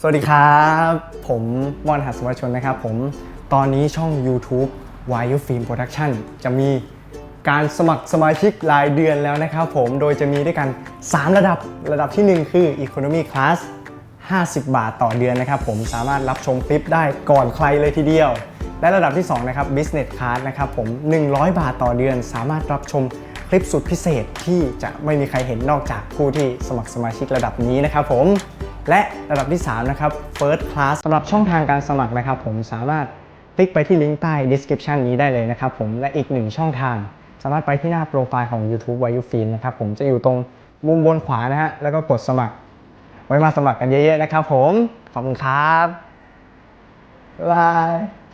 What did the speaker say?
สวัสดีครับ ผมมอนหัสวัชนนะครับ ผมตอนนี้ช่อง YouTube y u Film Production จะมีการสมัครสมาชิกรายเดือนแล้วนะครับผมโดยจะมีด้วยกัน 3 ระดับระดับทีหนึ่1 คือ Economy Class 50 บาทต่อเดือนนะครับผมสามารถรับชมคลิปได้ก่อนใครเลยทีเดียว และระดับที่ 2 นะครับ Business Class นะครับผม 100 บาทต่อเดือน สามารถรับชมคลิปสุดพิเศษที่จะไม่มีใครเห็นนอกจากผู้ที่สมัครสมาชิกระดับนี้นะครับผม และระดับที่ 3 นะครับ First Class สำหรับช่องทางการสมัครนะครับผมสามารถคลิกไปที่ลิงก์ใต้ description นี้ได้เลยนะครับผมและอีกหนึ่งช่องทาง สามารถไปที่หน้าโปรไฟล์ของ YouTube w a y u f i l m นะครับผมจะอยู่ตรงมุมบนขวานะฮะแล้วก็กดสมัคร ไว้มาสมัครกันเยอะๆนะครับผมขอบคุณครับบ๊ายบาย